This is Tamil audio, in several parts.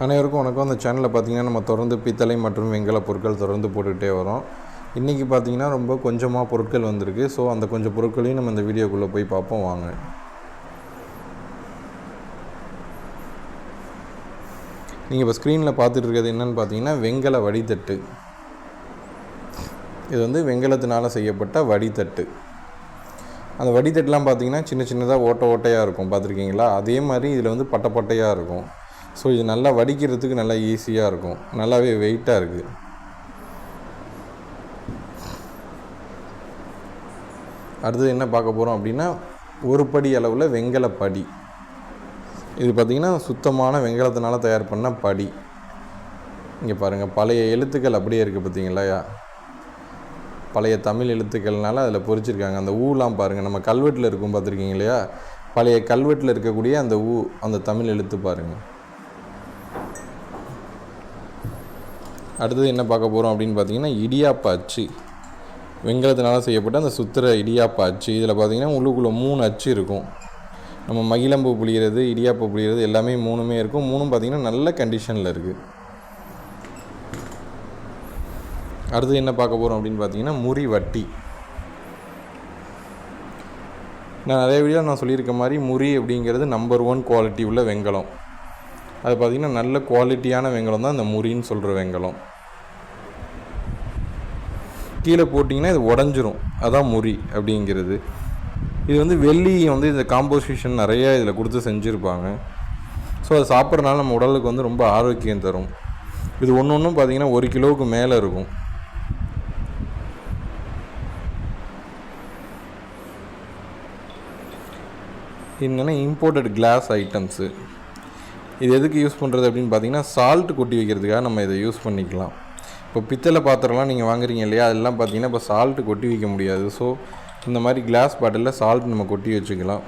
அனைவருக்கும் வணக்கம். அந்த சேனலில் பார்த்தீங்கன்னா நம்ம தொடர்ந்து பித்தளை மற்றும் வெங்கல பொருட்கள் தொடர்ந்து போட்டுக்கிட்டே வரோம். இன்றைக்கி பார்த்தீங்கன்னா ரொம்ப கொஞ்சமாக பொருட்கள் வந்திருக்கு. ஸோ அந்த கொஞ்சம் பொருட்களையும் நம்ம இந்த வீடியோக்குள்ளே போய் பார்ப்போம். வாங்க. நீங்கள் இப்போ ஸ்க்ரீனில் பார்த்துட்டு இருக்கிறது என்னென்னு பார்த்தீங்கன்னா வெங்கல வடித்தட்டு இது வந்து வெங்கலத்தினால் செய்யப்பட்ட வடித்தட்டு அந்த வடித்தட்டுலாம் பார்த்தீங்கன்னா சின்ன சின்னதாக ஓட்டை ஓட்டையாக இருக்கும். பார்த்துருக்கீங்களா அதே மாதிரி இதில் வந்து பட்டை பட்டையாக இருக்கும். ஸோ இது நல்லா வடிக்கிறதுக்கு நல்லா ஈஸியாக இருக்கும். நல்லாவே வெயிட்டாக இருக்குது அடுத்தது என்ன பார்க்க போகிறோம் அப்படின்னா ஒரு படி அளவில் வெங்கல படி. இது பார்த்திங்கன்னா சுத்தமான வெங்கலத்தினால தயார் பண்ண படி. இங்கே பாருங்கள் பழைய எழுத்துக்கள் அப்படியே இருக்குது பார்த்தீங்களா? பழைய தமிழ் எழுத்துக்கள்னால அதில் பொறிச்சிருக்காங்க. அந்த ஊலாம் பாருங்கள் நம்ம கல்வெட்டில் இருக்கும் பார்த்துருக்கீங்க இல்லையா? பழைய கல்வெட்டில் இருக்கக்கூடிய அந்த ஊ அந்த தமிழ் எழுத்து பாருங்கள் அடுத்தது என்ன பார்க்க போகிறோம் அப்படின்னு பார்த்தீங்கன்னா இடியாப்ப அச்சு. வெங்கலத்தினால் செய்யப்பட்ட அந்த சுத்திர இடியாப்பா அச்சு. இதில் பார்த்தீங்கன்னா உள்ளுக்குள்ளே மூணு அச்சு இருக்கும். நம்ம மகிழம்பு புளியிறது இடியாப்ப புளியிறது எல்லாமே மூணுமே இருக்கும். மூணும் பார்த்திங்கன்னா நல்ல கண்டிஷனில் இருக்குது அடுத்து என்ன பார்க்க போகிறோம் அப்படின்னு பார்த்தீங்கன்னா முறி வட்டி. நான் நிறைய வீடியோ நான் சொல்லியிருக்க மாதிரி முறி அப்படிங்கிறது நம்பர் ஒன் குவாலிட்டி உள்ள வெங்கலம். அது பார்த்திங்கன்னா நல்ல குவாலிட்டியான வெங்கலம் தான் இந்த முறின்னு சொல்கிற வெங்கலம். கீழே போட்டிங்கன்னா இது உடஞ்சிரும். அதான் முறி அப்படிங்கிறது. இது வந்து வெள்ளி வந்து இந்த காம்போசிஷன் நிறைய இதில் கொடுத்து செஞ்சுருப்பாங்க. ஸோ அதை சாப்பிட்றதுனால நம்ம உடலுக்கு வந்து ரொம்ப ஆரோக்கியம் தரும். இது ஒன்று ஒன்றும் பார்த்திங்கன்னா ஒரு கிலோவுக்கு மேலே இருக்கும். என்னென்னா இம்போர்ட்டட் கிளாஸ் ஐட்டம்ஸு இது எதுக்கு யூஸ் பண்ணுறது அப்படின்னு பார்த்தீங்கன்னா சால்ட் கொட்டி வைக்கிறதுக்காக நம்ம இதை யூஸ் பண்ணிக்கலாம். இப்போ பித்தளை பாத்திரம்லாம் நீங்கள் வாங்குறீங்க இல்லையா? அதெல்லாம் பார்த்தீங்கன்னா இப்போ சால்ட்டு கொட்டி வைக்க முடியாது. ஸோ இந்த மாதிரி கிளாஸ் பாட்டிலில் சால்ட் நம்ம கொட்டி வச்சுக்கலாம்.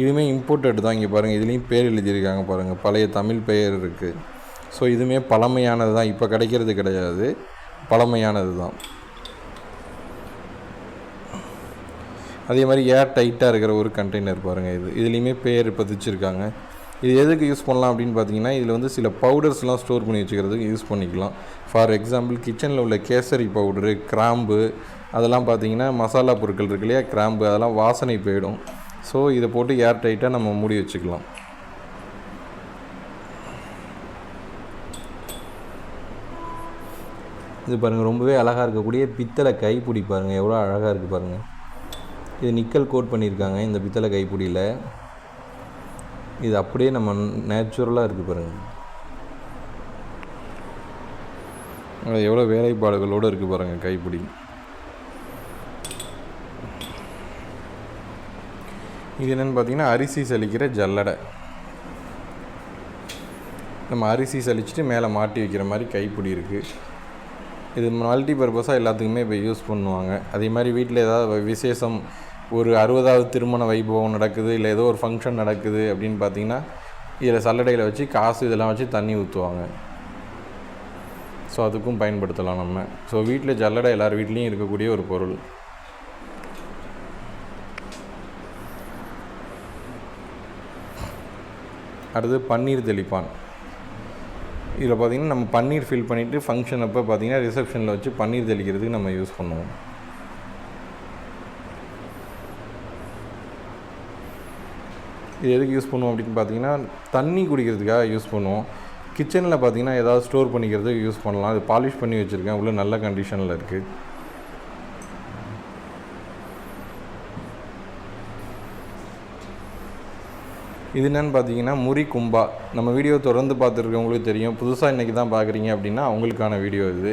இதுவுமே இம்போர்ட்டட் தான் இங்கே பாருங்கள் இதுலேயும் பேர் எழுதியிருக்காங்க பாருங்கள் பழைய தமிழ் பெயர் இருக்குது ஸோ இதுவுமே பழமையானது தான். இப்போ கிடைக்கிறது கிடையாது. பழமையானது தான். அதே மாதிரி ஏர் டைட்டாக இருக்கிற ஒரு கண்டெய்னர் பாருங்கள் இது. இதுலேயுமே பேர் பதிச்சிருக்காங்க இது எதுக்கு யூஸ் பண்ணலாம் அப்படின்னு பார்த்தீங்கன்னா இதில் வந்து சில பவுடர்ஸ்லாம் ஸ்டோர் பண்ணி வச்சுக்கிறதுக்கு யூஸ் பண்ணிக்கலாம். ஃபார் எக்ஸாம்பிள் கிச்சனில் உள்ள கேசரி பவுடரு கிராம்பு அதெல்லாம் பார்த்தீங்கன்னா மசாலா பொருட்கள் இருக்கு இல்லையா? கிராம்பு அதெல்லாம் வாசனை போயிடும். ஸோ இதை போட்டு ஏர் டைட்டாக நம்ம மூடி வச்சுக்கலாம். இது பாருங்கள் ரொம்பவே அழகாக இருக்கக்கூடிய பித்தளை கைப்பிடி பாருங்கள் எவ்வளோ அழகாக இருக்குது பாருங்கள் இது நிக்கல் கோட் பண்ணியிருக்காங்க இந்த பித்தளை கைப்பிடியில். இது அப்படியே நம்ம நேச்சுரலாக இருக்குது பாருங்கள் எவ்வளோ வேலைப்பாடுகளோடு இருக்குது பாருங்கள் கைப்பிடி. இது என்னென்னு பார்த்தீங்கன்னா அரிசி சலிக்கிற ஜல்லடை. நம்ம அரிசி சலிச்சுட்டு மேலே மாட்டி வைக்கிற மாதிரி கைப்பிடி இருக்குது இது மல்டி பர்பஸாக எல்லாத்துக்குமே இப்போ யூஸ் பண்ணுவாங்க. அதே மாதிரி வீட்டில் ஏதாவது விசேஷம் ஒரு அறுபதாவது திருமண வைபவம் நடக்குது இல்லை ஏதோ ஒரு ஃபங்க்ஷன் நடக்குது அப்படின்னு பார்த்தீங்கன்னா இதில் சல்லடையில் வச்சு காசு இதெல்லாம் வச்சு தண்ணி ஊற்றுவாங்க ஸோ அதுக்கும் பயன்படுத்தலாம் நம்ம. ஸோ வீட்டில் ஜல்லடை எல்லார் வீட்லேயும் இருக்கக்கூடிய ஒரு பொருள். அடுத்து பன்னீர் தெளிப்பான். இதில் பார்த்திங்கன்னா நம்ம பன்னீர் ஃபில் பண்ணிவிட்டு ஃபங்க்ஷன் அப்போ பார்த்திங்கன்னா ரிசப்ஷனில் வச்சு பன்னீர் தெளிக்கிறதுக்கு நம்ம யூஸ் பண்ணுவோம். இது எதுக்கு யூஸ் பண்ணுவோம் அப்படின்னு பார்த்தீங்கன்னா தண்ணி குடிக்கிறதுக்காக யூஸ் பண்ணுவோம். கிச்சனில் பார்த்தீங்கன்னா ஏதாவது ஸ்டோர் பண்ணிக்கிறதுக்கு யூஸ் பண்ணலாம். அது பாலிஷ் பண்ணி வச்சுருக்கேன். உள்ள நல்ல கண்டிஷனில் இருக்குது இது என்னென்னு பார்த்தீங்கன்னா முறி கும்பா. நம்ம வீடியோ தொடர்ந்து பார்த்துருக்கவங்களுக்கு தெரியும். புதுசாக இன்றைக்கி தான் பார்க்குறீங்க அப்படின்னா அவங்களுக்கான வீடியோ இது.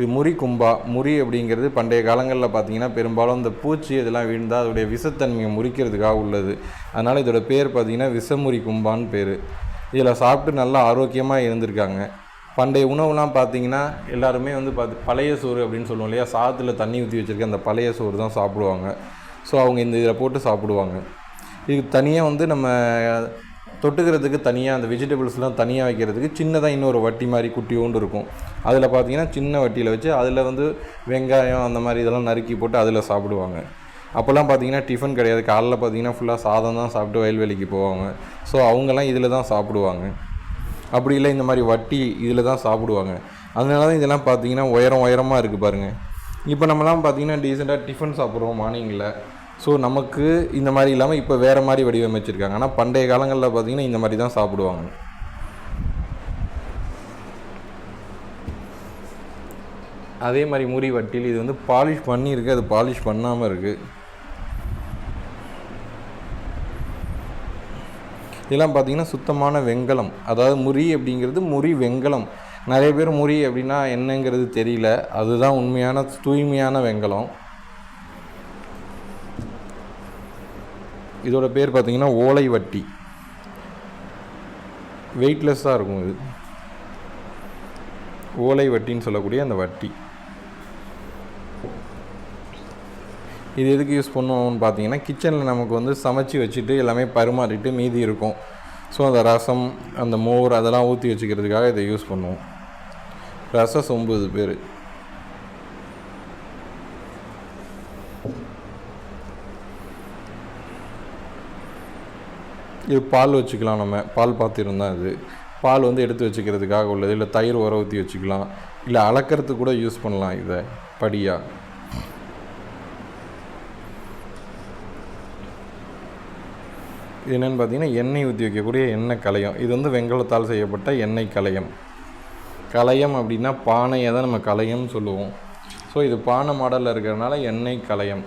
இது முறி கும்பா முறி அப்படிங்கிறது பண்டைய காலங்களில் பார்த்தீங்கன்னா பெரும்பாலும் இந்த பூச்சி இதெல்லாம் விழுந்தால் அதோடைய விஷத்தன்மையை முறிக்கிறதுக்காக உள்ளது. அதனால் இதோட பேர் பார்த்திங்கன்னா விஷமுறி கும்பான்னு பேர். இதில் சாப்பிட்டு நல்லா ஆரோக்கியமாக இருந்திருக்காங்க. பண்டைய உணவுலாம் பார்த்தீங்கன்னா எல்லாருமே வந்து பார்த்து பழைய சோறு அப்படின்னு சொல்லுவோம் இல்லையா? சாதத்தில் தண்ணி ஊற்றி வச்சுருக்க அந்த பழைய சோறு தான் சாப்பிடுவாங்க. ஸோ அவங்க இந்த இதில் போட்டு சாப்பிடுவாங்க. இது தனியாக வந்து நம்ம தொட்டுக்கிறதுக்கு தனியாக அந்த வெஜிடபிள்ஸ்லாம் தனியாக வைக்கிறதுக்கு சின்னதாக இன்னொரு வட்டி மாதிரி குட்டியோண்டு இருக்கும். அதில் பார்த்தீங்கன்னா சின்ன வட்டியில் வச்சு அதில் வந்து வெங்காயம் அந்த மாதிரி இதெல்லாம் நறுக்கி போட்டு அதில் சாப்பிடுவாங்க. அப்போல்லாம் பார்த்தீங்கன்னா டிஃபன் கிடையாது. காலைல பார்த்தீங்கன்னா ஃபுல்லாக சாதம் தான் சாப்பிட்டு வயல்வெளிக்கு போவாங்க. ஸோ அவங்கெல்லாம் இதில் தான் சாப்பிடுவாங்க. அப்படி இல்லை இந்த மாதிரி வட்டி இதில் தான் சாப்பிடுவாங்க. அதனால தான் இதெல்லாம் பார்த்தீங்கன்னா உயரம் உயரமாக இருக்குது பாருங்கள் இப்போ நம்மலாம் பார்த்தீங்கன்னா டீசெண்டாக டிஃபன் சாப்பிட்றோம் மார்னிங்கில் ஸோ நமக்கு இந்த மாதிரி இல்லாமல் இப்போ வேறு மாதிரி வடிவமைச்சிருக்காங்க. ஆனால் பண்டைய காலங்களில் பார்த்தீங்கன்னா இந்த மாதிரி தான் சாப்பிடுவாங்க. அதே மாதிரி முறி வட்டியில் இது வந்து பாலிஷ் பண்ணியிருக்கு. அது பாலிஷ் பண்ணாமல் இருக்குது இதெல்லாம் பார்த்திங்கன்னா சுத்தமான வெங்கலம். அதாவது முறி அப்படிங்கிறது முறி வெங்கலம். நிறைய பேர் முறி அப்படின்னா என்னங்கிறது தெரியல. அதுதான் உண்மையான தூய்மையான வெங்கலம். இதோட பேர் பார்த்தீங்கன்னா ஓலை வட்டி. வெயிட்லெஸ்ஸாக இருக்கும் இது. ஓலை வட்டின்னு சொல்லக்கூடிய அந்த வட்டி. இது எதுக்கு யூஸ் பண்ணுவோம்னு பார்த்தீங்கன்னா கிச்சனில் நமக்கு வந்து சமைச்சு வச்சுட்டு எல்லாமே பரிமாறிட்டு மீதி இருக்கும். ஸோ அந்த ரசம் அந்த மோர் அதெல்லாம் ஊற்றி வச்சுக்கிறதுக்காக இதை யூஸ் பண்ணுவோம். ரச சொம்பு இது பேர். இது பால் வச்சுக்கலாம் நம்ம. பால் பாத்திரம் தான் இது. பால் வந்து எடுத்து வச்சுக்கிறதுக்காக உள்ளது. இல்லை தயிர் உர ஊற்றி வச்சுக்கலாம். இல்லை அளக்கிறதுக்கு கூட யூஸ் பண்ணலாம் இதை. படியாக இது என்னென்னு பார்த்தீங்கன்னா எண்ணெய் ஊற்றி வைக்கக்கூடிய எண்ணெய் கலையம். இது வந்து வெங்கலத்தால் செய்யப்பட்ட எண்ணெய் கலையம். கலையம் அப்படின்னா பானையை தான் நம்ம கலையம்னு சொல்லுவோம். ஸோ இது பானை மாடலில் இருக்கிறதுனால எண்ணெய் கலையம்.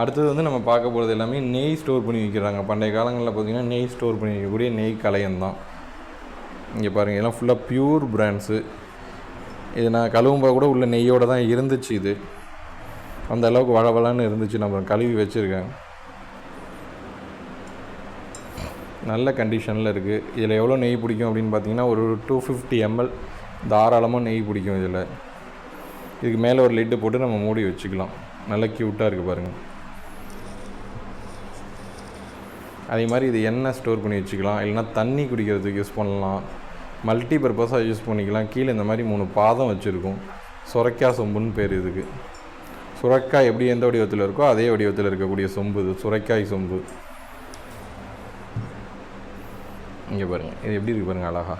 அடுத்தது வந்து நம்ம பார்க்க போகிறது எல்லாமே நெய் ஸ்டோர் பண்ணி வைக்கிறாங்க. பண்டைய காலங்களில் பார்த்திங்கன்னா நெய் ஸ்டோர் பண்ணி வைக்கக்கூடிய நெய் கலையம் தான் இங்கே பாருங்கள் இதெல்லாம் ஃபுல்லாக ப்யூர் பிராண்ட்ஸு இது நான் கழுவும்போது கூட உள்ள நெய்யோடு தான் இருந்துச்சு இது. அந்த அளவுக்கு வளவலான்னு இருந்துச்சு. நம்ம கழுவி வச்சுருக்கேன் நல்ல கண்டிஷனில் இருக்குது இதில் எவ்வளோ நெய் பிடிக்கும் அப்படின்னு பார்த்தீங்கன்னா ஒரு டூ ஃபிஃப்டி எம்எல் தாராளமாக நெய் பிடிக்கும் இதில். இதுக்கு மேலே ஒரு லிட்டு போட்டு நம்ம மூடி வச்சுக்கலாம். நல்ல க்யூட்டாக இருக்குது பாருங்கள் அதே மாதிரி இது எண்ணெய் ஸ்டோர் பண்ணி வச்சுக்கலாம். இல்லைனா தண்ணி குடிக்கிறதுக்கு யூஸ் பண்ணலாம். மல்டி பர்பஸாக யூஸ் பண்ணிக்கலாம். கீழே இந்த மாதிரி மூணு பாதம் வச்சுருக்கும். சுரைக்காய் சொம்புன்னு பேர் இதுக்கு. சுரைக்காய் எப்படி எந்த வடிவத்தில் இருக்கோ அதே வடிவத்தில் இருக்கக்கூடிய சொம்பு இது. சுரைக்காய் சொம்பு. இங்கே பாருங்கள் இது எப்படி இருக்குது பாருங்கள் அழகா.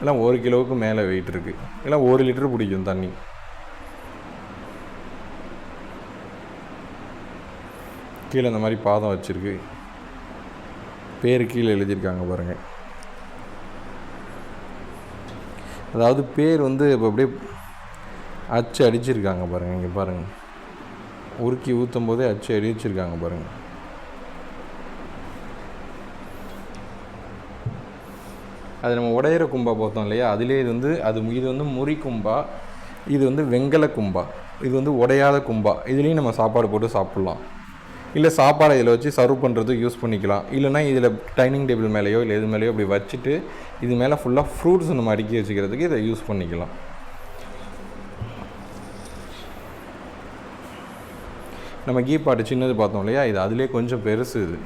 எல்லாம் ஒரு கிலோவுக்கு மேலே வெயிட் இருக்குது எல்லாம் ஒரு லிட்டர் பிடிக்கும் தண்ணி. கீழே இந்த மாதிரி பாதம் வச்சுருக்கு. பேர் கீழே எழுதியிருக்காங்க பாருங்கள் அதாவது பேர் வந்து இப்போ அப்படியே அச்சு அடிச்சிருக்காங்க பாருங்கள் இங்கே பாருங்கள் உருக்கி ஊற்றும் போதே அச்சு அடிச்சிருக்காங்க பாருங்கள் அது நம்ம உடையிற கும்பா பார்த்தோம் இல்லையா? அதிலே இது வந்து அது இது வந்து முறி கும்பா இது வந்து வெங்கல கும்பா இது வந்து உடையாத கும்பா இதுலேயும் நம்ம சாப்பாடு போட்டு சாப்பிட்லாம். இல்லை சாப்பாடை இதில் வச்சு சர்வ் பண்ணுறதுக்கு யூஸ் பண்ணிக்கலாம். இல்லைனா இதில் டைனிங் டேபிள் மேலேயோ இல்லை எது மேலேயோ இப்படி வச்சுட்டு இது மேலே ஃபுல்லாக ஃப்ரூட்ஸ் நம்ம அடுக்கி வச்சுக்கிறதுக்கு இதை யூஸ் பண்ணிக்கலாம். நம்ம கீ பாட்டு சின்னது பார்த்தோம் இல்லையா? இது அதிலே கொஞ்சம் பெருசு இது.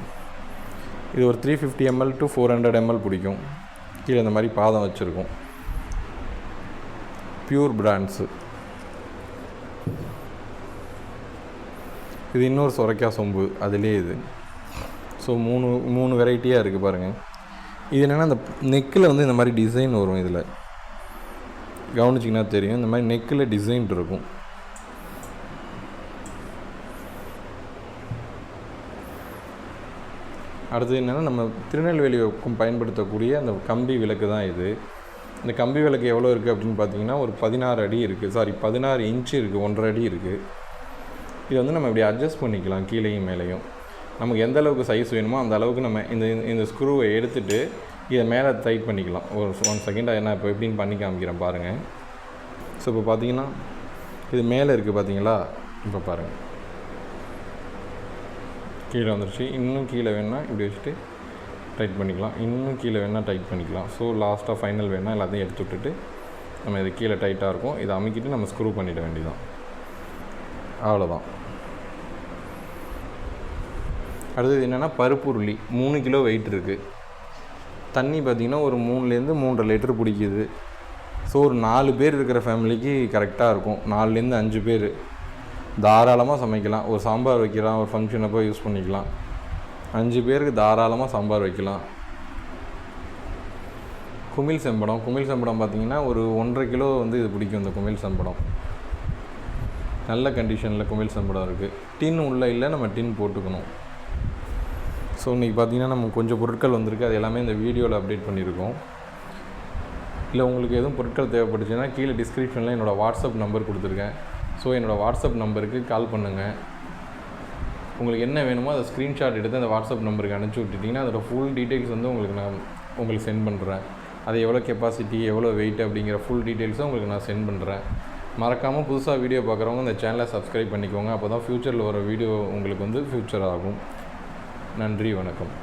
இது ஒரு three fifty ML to four hundred ML பிடிக்கும். கீழே இந்த மாதிரி பாதம் வச்சுருக்கோம். பியூர் பிராண்ட்ஸு இது இன்னொரு சுரைக்காய் சொம்பு அதுலேயே இது. ஸோ மூணு மூணு வெரைட்டியாக இருக்குது பாருங்கள் இது என்னென்னா அந்த நெக்கில் வந்து இந்த மாதிரி டிசைன் வரும் இதில். கவனிச்சிங்கன்னா தெரியும் இந்த மாதிரி நெக்கில் டிசைன் இருக்கும். அடுத்து என்னென்னா நம்ம திருநெல்வேலி வைக்கும் பயன்படுத்தக்கூடிய அந்த கம்பி விளக்கு தான் இது. இந்த கம்பி விளக்கு எவ்வளோ இருக்குது அப்படின்னு பார்த்தீங்கன்னா ஒரு பதினாறு அடி இருக்குது சாரி பதினாறு இன்ச்சு இருக்குது ஒன்றரை அடி இருக்குது இது வந்து நம்ம இப்படி அட்ஜஸ்ட் பண்ணிக்கலாம் கீழேயும் மேலேயும். நமக்கு எந்த அளவுக்கு சைஸ் வேணுமோ அந்த அளவுக்கு நம்ம இந்த இந்த ஸ்க்ரூவை எடுத்துகிட்டு இதை மேலே டைட் பண்ணிக்கலாம். ஒரு ஒன் செகண்டாக என்ன இப்போ எப்படின்னு பண்ணி காமிக்கிறேன் பாருங்கள் ஸோ இப்போ பார்த்தீங்கன்னா இது மேலே இருக்குது பார்த்தீங்களா? இப்போ பாருங்கள் கீழே வந்துருச்சு. இன்னும் கீழே வேணால் இப்படி வச்சுட்டு டைட் பண்ணிக்கலாம். இன்னும் கீழே வேணால் டைட் பண்ணிக்கலாம். ஸோ லாஸ்ட்டாக ஃபைனல் வேணால் எல்லாத்தையும் எடுத்து விட்டுட்டு நம்ம இது கீழே டைட்டாக இருக்கும். இதை அமைக்கிட்டு நம்ம ஸ்க்ரூ பண்ணிட வேண்டியதான் அவ்வளோதான் அடுத்தது என்னென்னா பருப்பு உருளி. மூணு கிலோ வெயிட் இருக்குது தண்ணி பார்த்திங்கன்னா ஒரு மூணுலேருந்து மூன்றரை லிட்டர் பிடிக்குது. ஸோ ஒரு நாலு பேர் இருக்கிற ஃபேமிலிக்கு கரெக்டாக இருக்கும். நாலுலேருந்து அஞ்சு பேர். தாராளமாக சமைக்கலாம். ஒரு சாம்பார் வைக்கலாம். ஒரு ஃபங்க்ஷன் அப்போ யூஸ் பண்ணிக்கலாம். அஞ்சு பேருக்கு தாராளமாக சாம்பார் வைக்கலாம். குமிழ் செம்படம். குமிழ் செம்படம் பார்த்தீங்கன்னா ஒரு ஒன்றரை கிலோ வந்து இது பிடிக்கும் இந்த குமிழ் செம்படம். நல்ல கண்டிஷனில் குமிழ் செம்படம் இருக்குது டின் உள்ளே இல்லை நம்ம டின் போட்டுக்கணும். ஸோ இன்றைக்கி பார்த்தீங்கன்னா நம்ம கொஞ்சம் பொருட்கள் வந்திருக்கு. அது எல்லாமே இந்த வீடியோவில் அப்டேட் பண்ணியிருக்கோம். இல்லை உங்களுக்கு எதுவும் பொருட்கள் தேவைப்பட்டுச்சுன்னா கீழே டிஸ்கிரிப்ஷனில் என்னோடய வாட்ஸ்அப் நம்பர் கொடுத்துருக்கேன். ஸோ என்னோடய வாட்ஸ்அப் நம்பருக்கு கால் பண்ணுங்கள் உங்களுக்கு என்ன வேணுமோ அதை ஸ்க்ரீன்ஷாட் எடுத்து அந்த வாட்ஸ்அப் நம்பருக்கு அனுப்பிச்சி விட்டுட்டிங்கன்னா அதோட ஃபுல் டீட்டெயில்ஸ் வந்து உங்களுக்கு நான் உங்களுக்கு சென்ட் பண்ணுறேன் அது எவ்வளோ கெப்பாசிட்டி எவ்வளோ வெயிட் அப்படிங்கிற ஃபுல் டீட்டெயில்ஸும் உங்களுக்கு நான் சென்ட் பண்ணுறேன் மறக்காமல் புதுசாக வீடியோ பார்க்குறவங்க இந்த சேனலை சப்ஸ்கிரைப் பண்ணிக்கோங்க. அப்போ தான் ஃப்யூச்சரில் வர வீடியோ உங்களுக்கு வந்து ஃப்யூச்சர் ஆகும். நன்றி வணக்கம்.